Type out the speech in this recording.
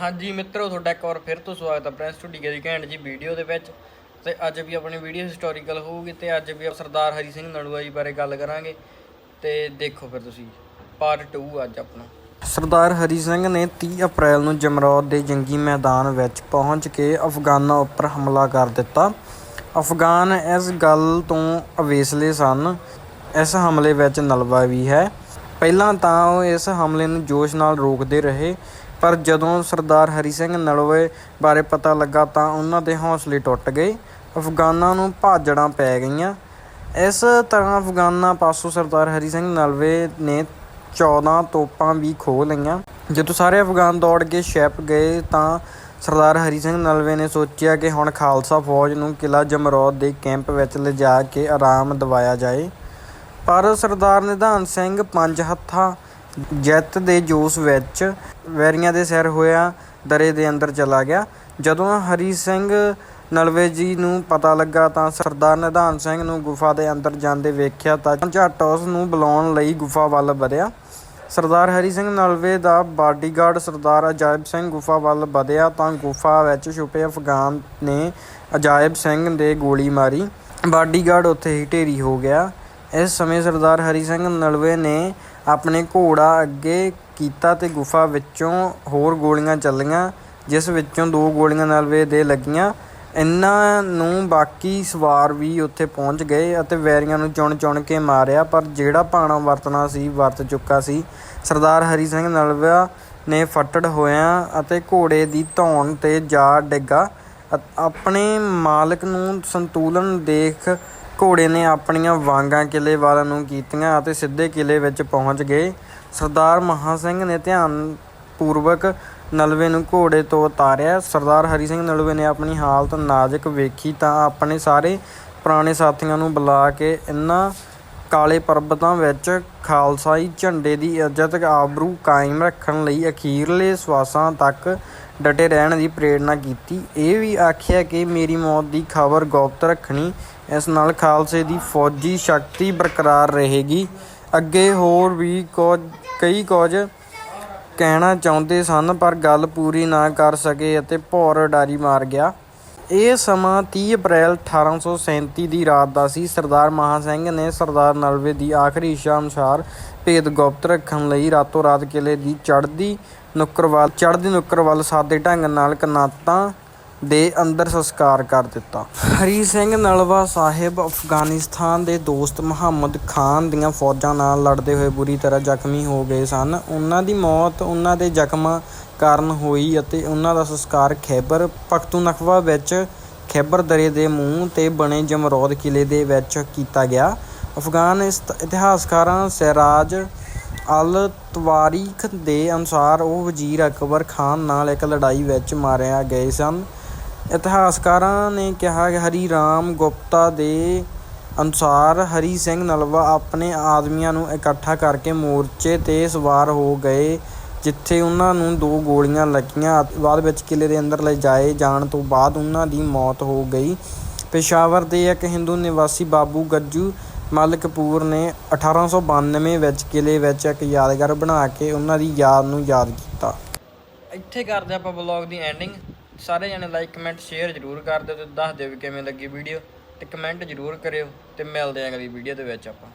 ਹਾਂਜੀ ਮਿੱਤਰੋ, ਤੁਹਾਡਾ ਇੱਕ ਵਾਰ ਫਿਰ ਤੋਂ ਸਵਾਗਤ ਹੈ ਪ੍ਰਿੰਸ ਟੂਡੀ ਦੀ ਘੈਂਟ ਜੀ ਵੀਡੀਓ ਦੇ ਵਿੱਚ। ਤੇ ਅੱਜ ਵੀ ਆਪਣੀ ਵੀਡੀਓ ਹਿਸਟੋਰੀਕਲ ਹੋਊਗੀ ਤੇ ਅੱਜ ਵੀ ਸਰਦਾਰ ਹਰੀ ਸਿੰਘ ਨਲੂਆ ਜੀ ਬਾਰੇ ਗੱਲ ਕਰਾਂਗੇ। ਤੇ ਦੇਖੋ ਫਿਰ ਤੁਸੀਂ ਪਾਰਟ 2 ਅੱਜ ਆਪਣਾ। ਸਰਦਾਰ ਹਰੀ ਸਿੰਘ ਨੇ 30 ਅਪ੍ਰੈਲ ਨੂੰ ਜਮਰੌਦ ਦੇ ਜੰਗੀ ਮੈਦਾਨ ਵਿੱਚ ਪਹੁੰਚ ਕੇ ਅਫਗਾਨਾਂ ਉੱਪਰ ਹਮਲਾ ਕਰ ਦਿੱਤਾ। ਅਫਗਾਨ ਇਸ ਗੱਲ ਤੋਂ ਅਵੇਸਲੇ ਸਨ, ਇਸ ਹਮਲੇ ਵਿੱਚ ਨਲਵਾ ਵੀ ਹੈ। ਪਹਿਲਾਂ ਤਾਂ ਉਹ ਇਸ ਹਮਲੇ ਨੂੰ ਜੋਸ਼ ਨਾਲ ਰੋਕਦੇ ਰਹੇ ਪਰ ਜਦੋਂ ਸਰਦਾਰ ਹਰੀ ਸਿੰਘ ਨਲਵੇ ਬਾਰੇ ਪਤਾ ਲੱਗਾ ਤਾਂ ਉਹਨਾਂ ਦੇ ਹੌਸਲੇ ਟੁੱਟ ਗਏ। ਅਫਗਾਨਾਂ ਨੂੰ ਭਾਜੜਾਂ ਪੈ ਗਈਆਂ। ਇਸ ਤਰ੍ਹਾਂ ਅਫਗਾਨਾਂ ਪਾਸੋਂ ਸਰਦਾਰ ਹਰੀ ਸਿੰਘ ਨਲਵੇ ਨੇ 14 ਤੋਪਾਂ ਵੀ ਖੋਹ ਲਈਆਂ। ਜਦੋਂ ਸਾਰੇ ਅਫਗਾਨ ਦੌੜ ਕੇ ਸ਼ੈਪ ਗਏ ਤਾਂ ਸਰਦਾਰ ਹਰੀ ਸਿੰਘ ਨਲਵੇ ਨੇ ਸੋਚਿਆ ਕਿ ਹੁਣ ਖਾਲਸਾ ਫੌਜ ਨੂੰ ਕਿਲਾ ਜਮਰੌਦ ਦੇ ਕੈਂਪ ਵਿੱਚ ਲਿਜਾ ਕੇ ਆਰਾਮ ਦਿਵਾਇਆ ਜਾਏ। ਪਰ ਸਰਦਾਰ ਨਿਧਾਨ ਸਿੰਘ ਪੰਜ ਹੱਥਾਂ ਜੈਤ ਦੇ ਜੋਸ਼ ਵਿੱਚ ਵੈਰੀਆਂ ਦੇ ਸਿਰ ਹੋਇਆ ਦਰੇ ਦੇ ਅੰਦਰ ਚਲਾ ਗਿਆ। ਜਦੋਂ ਹਰੀ ਸਿੰਘ ਨਲਵੇ ਜੀ ਨੂੰ ਪਤਾ ਲੱਗਾ ਤਾਂ ਸਰਦਾਰ ਨਿਧਾਨ ਸਿੰਘ ਨੂੰ ਗੁਫਾ ਦੇ ਅੰਦਰ ਜਾਂਦੇ ਵੇਖਿਆ ਤਾਂ ਝੱਟ ਉਸ ਨੂੰ ਬੁਲਾਉਣ ਲਈ ਗੁਫਾ ਵੱਲ ਵਧਿਆ। ਸਰਦਾਰ ਹਰੀ ਸਿੰਘ ਨਲਵੇ ਦਾ ਬਾਡੀਗਾਰਡ ਸਰਦਾਰ ਅਜਾਇਬ ਸਿੰਘ ਗੁਫਾ ਵੱਲ ਵਧਿਆ ਤਾਂ ਗੁਫਾ ਵਿੱਚ ਛੁਪੇ ਅਫਗਾਨ ਨੇ ਅਜਾਇਬ ਸਿੰਘ ਦੇ ਗੋਲੀ ਮਾਰੀ। ਬਾਡੀਗਾਰਡ ਉੱਥੇ ਹੀ ਢੇਰੀ ਹੋ ਗਿਆ। ਇਸ ਸਮੇਂ ਸਰਦਾਰ ਹਰੀ ਸਿੰਘ ਨਲਵੇ ਨੇ ਆਪਣੇ ਘੋੜਾ ਅੱਗੇ ਕੀਤਾ ਤੇ ਗੁਫਾ ਵਿੱਚੋਂ ਹੋਰ ਗੋਲੀਆਂ ਚੱਲੀਆਂ, ਜਿਸ ਵਿੱਚੋਂ ਦੋ ਗੋਲੀਆਂ ਨਲਵੇ ਦੇ ਲੱਗੀਆਂ। ਇਹਨਾਂ ਨੂੰ ਬਾਕੀ ਸਵਾਰ ਵੀ ਉੱਥੇ ਪਹੁੰਚ ਗਏ ਅਤੇ ਵੈਰੀਆਂ ਨੂੰ ਚੁਣ ਚੁਣ ਕੇ ਮਾਰਿਆ, ਪਰ ਜਿਹੜਾ ਪਾਣਾ ਵਰਤਣਾ ਸੀ, ਵਰਤ ਚੁੱਕਾ ਸੀ। ਸਰਦਾਰ ਹਰੀ ਸਿੰਘ ਨਲਵਾ ਨੇ ਫੱਟੜ ਹੋਇਆ ਅਤੇ ਘੋੜੇ ਦੀ ਧੌਣ ਤੇ ਜਾ ਡਿੱਗਾ। ਅ- ਆਪਣੇ ਮਾਲਕ ਨੂੰ ਸੰਤੁਲਨ ਦੇਖ ਘੋੜੇ ਨੇ ਆਪਣੀਆਂ ਵਾਂਗਾਂ ਕਿਲੇ ਵੱਲ ਨੂੰ ਕੀਤੀਆਂ ਅਤੇ ਸਿੱਧੇ ਕਿਲੇ ਵਿੱਚ ਪਹੁੰਚ ਗਏ। ਸਰਦਾਰ ਮਹਾ ਸਿੰਘ ਨੇ ਧਿਆਨ ਪੂਰਵਕ ਨਲਵੇ ਨੂੰ ਘੋੜੇ ਤੋਂ ਉਤਾਰਿਆ। ਸਰਦਾਰ ਹਰੀ ਸਿੰਘ ਨਲਵੇ ਨੇ ਆਪਣੀ ਹਾਲਤ ਨਾਜ਼ੁਕ ਵੇਖੀ ਤਾਂ ਆਪਣੇ ਸਾਰੇ ਪੁਰਾਣੇ ਸਾਥੀਆਂ ਨੂੰ ਬੁਲਾ ਕੇ ਇਹਨਾਂ ਕਾਲੇ ਪਰਬਤਾਂ ਵਿੱਚ ਖਾਲਸਾਈ ਝੰਡੇ ਦੀ ਇੱਜ਼ਤ ਆਬਰੂ ਕਾਇਮ ਰੱਖਣ ਲਈ ਅਖੀਰਲੇ ਸਵਾਸਾਂ ਤੱਕ ਡਟੇ ਰਹਿਣ ਦੀ ਪ੍ਰੇਰਣਾ ਕੀਤੀ। ਇਹ ਵੀ ਆਖਿਆ ਕਿ ਮੇਰੀ ਮੌਤ ਦੀ ਖਬਰ ਗੁਪਤ ਰੱਖਣੀ, ਇਸ ਨਾਲ ਖਾਲਸੇ ਦੀ ਫੌਜੀ ਸ਼ਕਤੀ ਬਰਕਰਾਰ ਰਹੇਗੀ। ਅੱਗੇ ਹੋਰ ਵੀ ਕੁਝ, ਕਈ ਕੁਝ ਕਹਿਣਾ ਚਾਹੁੰਦੇ ਸਨ, ਪਰ ਗੱਲ ਪੂਰੀ ਨਾ ਕਰ ਸਕੇ ਅਤੇ ਭੌਰ ਡਾਰੀ ਮਾਰ ਗਿਆ। ਇਹ ਸਮਾਂ 30 ਅਪ੍ਰੈਲ 1837 ਦੀ ਰਾਤ ਦਾ ਸੀ। ਸਰਦਾਰ ਮਹਾ ਸਿੰਘ ਨੇ ਸਰਦਾਰ ਨਲਵੇ ਦੀ ਆਖਰੀ ਇੱਛਾ ਅਨੁਸਾਰ ਭੇਦ ਗੁਪਤ ਰੱਖਣ ਲਈ ਰਾਤੋਂ ਰਾਤ ਕਿਲੇ ਦੀ ਚੜ੍ਹਦੀ ਨੁੱਕਰਵਾਲ ਚੜ੍ਹਦੀ ਨੁੱਕਰਵਾਲ ਸਾਦੇ ਢੰਗ ਨਾਲ ਕਨਾਤਾਂ ਦੇ ਅੰਦਰ ਸੰਸਕਾਰ ਕਰ ਦਿੱਤਾ। ਹਰੀ ਸਿੰਘ ਨਲਵਾ ਸਾਹਿਬ ਅਫਗਾਨਿਸਤਾਨ ਦੇ ਦੋਸਤ ਮੁਹੰਮਦ ਖਾਨ ਦੀਆਂ ਫੌਜਾਂ ਨਾਲ ਲੜਦੇ ਹੋਏ ਬੁਰੀ ਤਰ੍ਹਾਂ ਜ਼ਖਮੀ ਹੋ ਗਏ ਸਨ। ਉਹਨਾਂ ਦੀ ਮੌਤ ਉਹਨਾਂ ਦੇ ਜ਼ਖਮਾਂ ਕਾਰਨ ਹੋਈ ਅਤੇ ਉਹਨਾਂ ਦਾ ਸੰਸਕਾਰ ਖੈਬਰ ਪਖਤੂਨਖਵਾ ਵਿੱਚ ਖੈਬਰ ਦਰੇ ਦੇ ਮੂੰਹ ਤੇ ਬਣੇ ਜਮਰੌਦ ਕਿਲੇ ਦੇ ਵਿੱਚ ਕੀਤਾ ਗਿਆ। ਅਫਗਾਨ ਇਤਿਹਾਸਕਾਰਾਂ ਸਹਿਰਾਜ ਅਲ ਤਵਾਰੀਖ ਦੇ ਅਨੁਸਾਰ ਉਹ ਵਜ਼ੀਰ ਅਕਬਰ ਖਾਨ ਨਾਲ ਇੱਕ ਲੜਾਈ ਵਿੱਚ ਮਾਰਿਆ ਗਏ ਸਨ। ਇਤਿਹਾਸਕਾਰਾਂ ਨੇ ਕਿਹਾ ਹਰੀ ਰਾਮ ਗੁਪਤਾ ਦੇ ਅਨੁਸਾਰ ਹਰੀ ਸਿੰਘ ਨਲਵਾ ਆਪਣੇ ਆਦਮੀਆਂ ਨੂੰ ਇਕੱਠਾ ਕਰਕੇ ਮੋਰਚੇ ਤੇ ਸਵਾਰ ਹੋ ਗਏ, ਜਿੱਥੇ ਉਹਨਾਂ ਨੂੰ ਦੋ ਗੋਲੀਆਂ ਲੱਗੀਆਂ। ਬਾਅਦ ਵਿੱਚ ਕਿਲੇ ਦੇ ਅੰਦਰ ਲਿਜਾਏ ਜਾਣ ਤੋਂ ਬਾਅਦ ਉਹਨਾਂ ਦੀ ਮੌਤ ਹੋ ਗਈ। ਪੇਸ਼ਾਵਰ ਦੇ ਇੱਕ ਹਿੰਦੂ ਨਿਵਾਸੀ ਬਾਬੂ ਗੱਜੂ ਮਲਕਪੂਰ ਨੇ 1892 ਵਿੱਚ ਕਿਲੇ ਵਿੱਚ ਇੱਕ ਯਾਦਗਾਰ ਬਣਾ ਕੇ ਉਹਨਾਂ ਦੀ ਯਾਦ ਨੂੰ ਯਾਦ ਕੀਤਾ। ਇੱਥੇ ਕਰਦੇ ਆਪਾਂ ਵਲੌਗ ਦੀ ਐਂਡਿੰਗ ਸਾਰੇ ਜਣੇ ਲਾਈਕ ਕਮੈਂਟ ਸ਼ੇਅਰ ਜ਼ਰੂਰ ਕਰ ਦਿਓ ਤੇ ਦੱਸ ਦਿਓ ਵੀ ਕਿਵੇਂ ਲੱਗੀ ਵੀਡੀਓ ਤੇ ਕਮੈਂਟ ਜ਼ਰੂਰ ਕਰਿਓ ਤੇ ਮਿਲਦੇ ਆਂ ਅਗਲੀ ਵੀਡੀਓ ਦੇ ਵਿੱਚ ਆਪਾਂ।